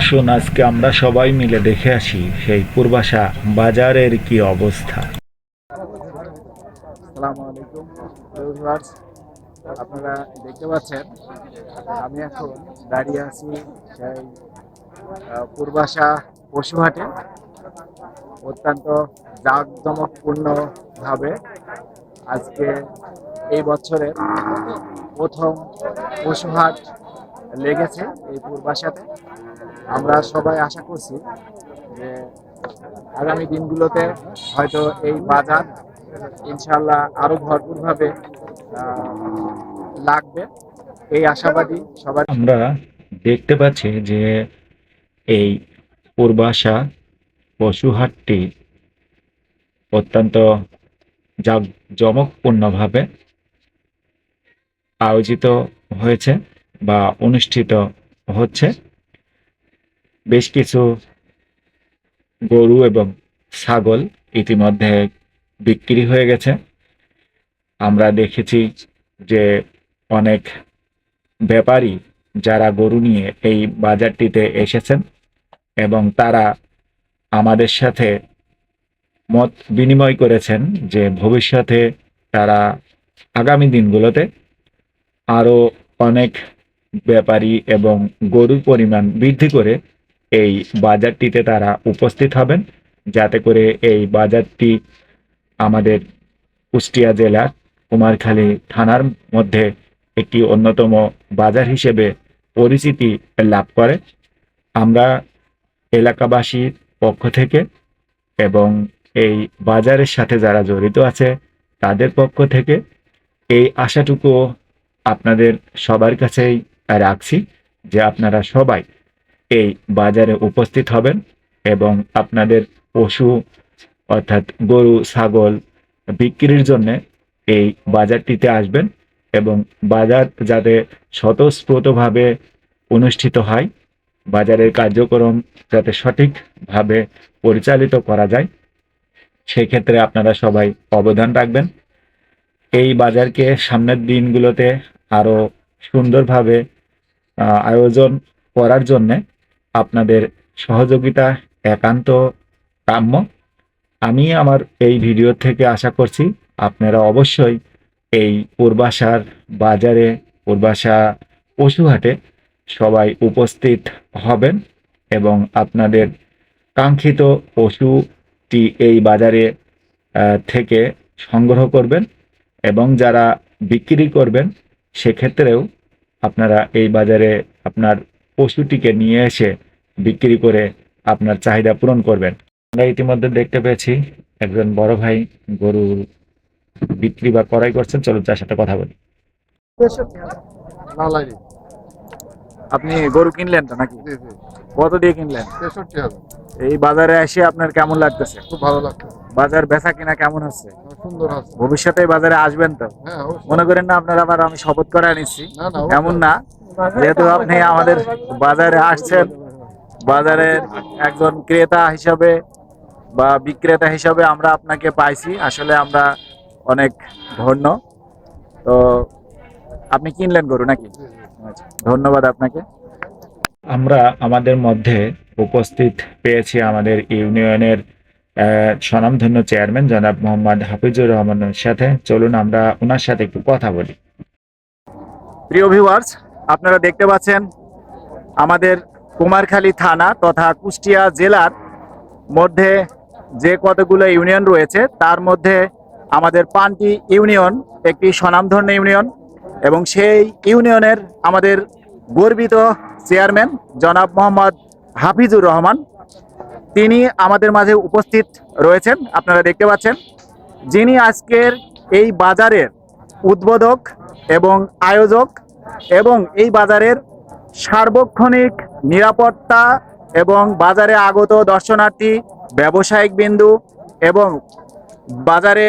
আসুন, আজকে আমরা সবাই মিলে দেখে আসি সেই পূর্বাশা বাজারের কি অবস্থা। আপনারা দেখতে পাচ্ছেন, আমি এখন দাঁড়িয়ে আছি সেই পূর্বাশা পশুহাটে, অত্যন্ত জাঁকজমকপূর্ণভাবে আজকে এই বছরের প্রথম পশুহাট লেগেছে এই পূর্বাশাতে। আমরা সবাই আশা করছি যে আগামী দিনগুলোতে হয়তো এই বাজার ইনশাল্লাহ আরও ভরপুরভাবে লাগবে। এই আশাবাদী সবাই আমরা দেখতে পাচ্ছি যে এই পূর্বাশা পশুহাটটি অত্যন্ত জাঁকজমকপূর্ণভাবে আয়োজিত হয়েছে বা অনুষ্ঠিত হচ্ছে। বেশ কিছু গরু এবং ছাগল ইতিমধ্যে বিক্রি হয়ে গেছে। আমরা দেখেছি যে অনেক ব্যাপারী যারা গরু নিয়ে এই বাজারটিতে এসেছেন এবং তারা আমাদের সাথে মত বিনিময় করেছেন যে ভবিষ্যতে তারা আগামী দিনগুলোতে আরও অনেক ব্যাপারী এবং গরুর পরিমাণ বৃদ্ধি করে এই বাজারটিতে তারা উপস্থিত হবেন। যাতে করে এই বাজারটি আমাদের কুষ্টিয়া জেলার কুমারখালী থানার মধ্যে একটি অন্যতম বাজার হিসেবে পরিচিতি লাভ করে। আমরা এলাকাবাসীর পক্ষ থেকে এবং এই বাজারের সাথে যারা জড়িত আছে, তাদের পক্ষ থেকে এই আশাটুকু আপনাদের সবার কাছেই রাখছি যে আপনারা সবাই এই বাজারে উপস্থিত হবেন এবং আপনাদের পশু অর্থাৎ গরু, ছাগল বিক্রির জন্য এই বাজারটিতে আসবেন এবং বাজার যাতে স্বতঃস্ফূর্তভাবে অনুষ্ঠিত হয়, বাজারের কার্যক্রম যাতে সঠিকভাবে পরিচালিত করা যায়, সেক্ষেত্রে আপনারা সবাই অবদান রাখবেন। এই বাজারকে সামনের দিনগুলোতে আরও সুন্দরভাবে আয়োজন করার জন্যে আপনাদের সহযোগিতা, একান্ত কাম্য। আমি আমার এই ভিডিও থেকে আশা করছি আপনারা অবশ্যই এই পূর্বাশার বাজারে, পূর্বাশা পশুহাটে সবাই উপস্থিত হবেন এবং আপনাদের কাঙ্ক্ষিত পশুটি এই বাজারে থেকে সংগ্রহ করবেন এবং যারা বিক্রি করবেন, সেক্ষেত্রেও আপনারা এই বাজারে আপনার পশুটিকে নিয়ে এসে বিক্রি করে আপনার চাহিদা পূরণ করবেন। আমরা ইতিমধ্যে দেখতে পেয়েছি একজন বড় ভাই গরু বিক্রি বা ক্রয় করছেন। চলুন তার সাথে কথা বলি। আপনি গরু কিনলেন তো নাকি? জি জি। কত দিয়ে কিনলেন? তেষট্টি হাজার। এই বাজারে এসে আপনার কেমন লাগতেছে? খুব ভালো লাগছে। বাজার বেচা কিনা কেমন হচ্ছে? সুন্দর আছে। ভবিষ্যতে বাজারে আসবেন তো? হ্যাঁ মনে করেন না আপনার আবার আমি শপথ করে না এমন না? যেহেতু আপনি আমাদের বাজারে আসছেন বাজারের একজন ক্রেতা হিসাবে বা বিক্রেতা হিসাবে আমরা আপনাকে পাইছি। আসলে আমরা অনেক ধন্য। তো আপনি কিনলেন গরু নাকি? ধন্যবাদ আপনাকে। আমরা আমাদের মধ্যে উপস্থিত পেয়েছি আমাদের ইউনিয়নের স্বনামধন্য চেয়ারম্যান জনাব মোহাম্মদ হাফিজুর রহমানের সাথে। চলুন আমরা ওনার সাথে একটু কথা বলি। প্রিয় ভিউয়ার্স আপনারা দেখতে পাচ্ছেন আমাদের কুমারখালী থানা তথা কুষ্টিয়া জেলার মধ্যে যে কতগুলো ইউনিয়ন রয়েছে, তার মধ্যে আমাদের পান্টি ইউনিয়ন, একটি স্বনামধন্য ইউনিয়ন এবং সেই ইউনিয়নের আমাদের গর্বিত চেয়ারম্যান জনাব মোহাম্মদ হাফিজুর রহমান। তিনি আমাদের মাঝে উপস্থিত রয়েছেন, আপনারা দেখতে পাচ্ছেন। যিনি আজকের এই বাজারের উদ্বোধক এবং আয়োজক এবং এই বাজারের সার্বক্ষণিক নিরাপত্তা এবং বাজারে আগত দর্শনার্থী, ব্যবসায়িক বিন্দু এবং বাজারে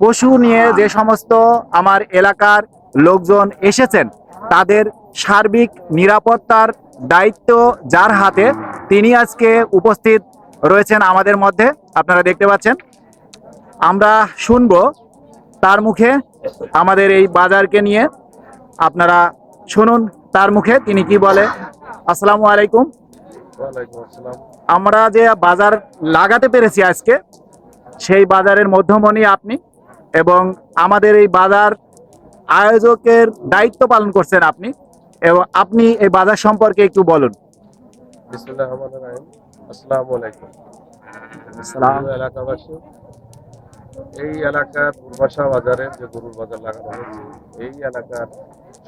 পশু নিয়ে যে সমস্ত আমার এলাকার লোকজন এসেছেন, তাদের সার্বিক নিরাপত্তার দায়িত্ব যার হাতে তিনি আজকে উপস্থিত রয়েছেন আমাদের মধ্যে। আপনারা দেখতে পাচ্ছেন। আমরা শুনব তার মুখে আমাদের এই বাজারকে নিয়ে। আপনারা শুনুন তার মুখে তিনি কি বলে? আসসালামু আলাইকুম। আমরা যে বাজার লাগাতে পেরেছি আজকে সেই বাজারের মধ্যমণি আপনি এবং আমাদের এই বাজার আয়োজকের দায়িত্ব পালন করছেন আপনি। এবং আপনি এই বাজার সম্পর্কে একটু বলুন। এলাকাবাসী। এই এলাকার পূর্বাশা বাজারে যে গরুর বাজার লাগানো হয়েছে এই এলাকার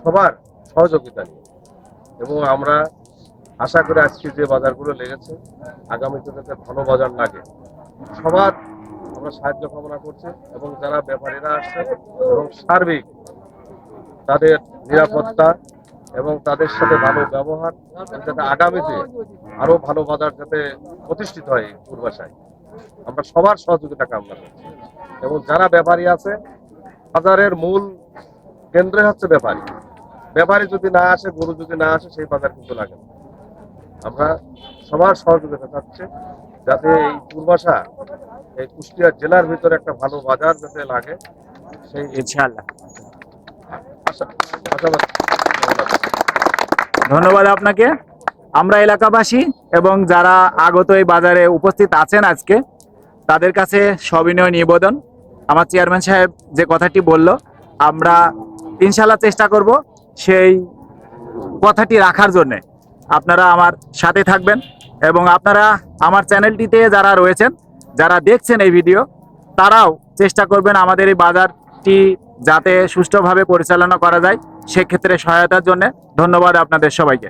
সবার সহযোগিতা নিয়ে। এবং আমরা আশা করি আজকে যে বাজারগুলো লেগেছে আগামীতে যাতে ভালো বাজার লাগে, সবার আমরা সাহায্য কামনা করছি এবং যারা ব্যাপারীরা আসছে এবং সার্বিক তাদের নিরাপত্তা এবং তাদের সাথে ভালো ব্যবহার, যাতে আগামীতে আরও ভালো বাজার যাতে প্রতিষ্ঠিত হয় পূর্বাশায়। আমরা সবার সহযোগিতা কামনা করছি। এবং যারা ব্যাপারী আছে, বাজারের মূল কেন্দ্রে হচ্ছে ব্যাপারী। ব্যাপারী যদি না আসে গরু যদি না আসে সেই বাজার কিন্তু লাগে আমরা সবার সহযোগিতা চাচ্ছি যাতে এই পূর্বাশা এই কুষ্টিয়া জেলার ভিতরে একটা ভালো বাজার যাতে লাগে সেই ইনশাআল্লাহ। ধন্যবাদ আপনাকে। আমরা এলাকাবাসী এবং যারা আগত এই বাজারে উপস্থিত আছেন আজকে তাদের কাছে সবিনয় নিবেদন। আমার চেয়ারম্যান সাহেব যে কথাটি বলল আমরা ইনশাল্লাহ চেষ্টা করব সেই কথাটি রাখার জন্যে আপনারা আমার সাথে থাকবেন এবং আপনারা আমার চ্যানেলটিতে যারা রয়েছেন, যারা দেখছেন এই ভিডিও, তারাও চেষ্টা করবেন আমাদের এই বাজারটি যাতে সুষ্ঠুভাবে পরিচালনা করা যায়, সেক্ষেত্রে সহায়তার জন্য ধন্যবাদ আপনাদের সবাইকে।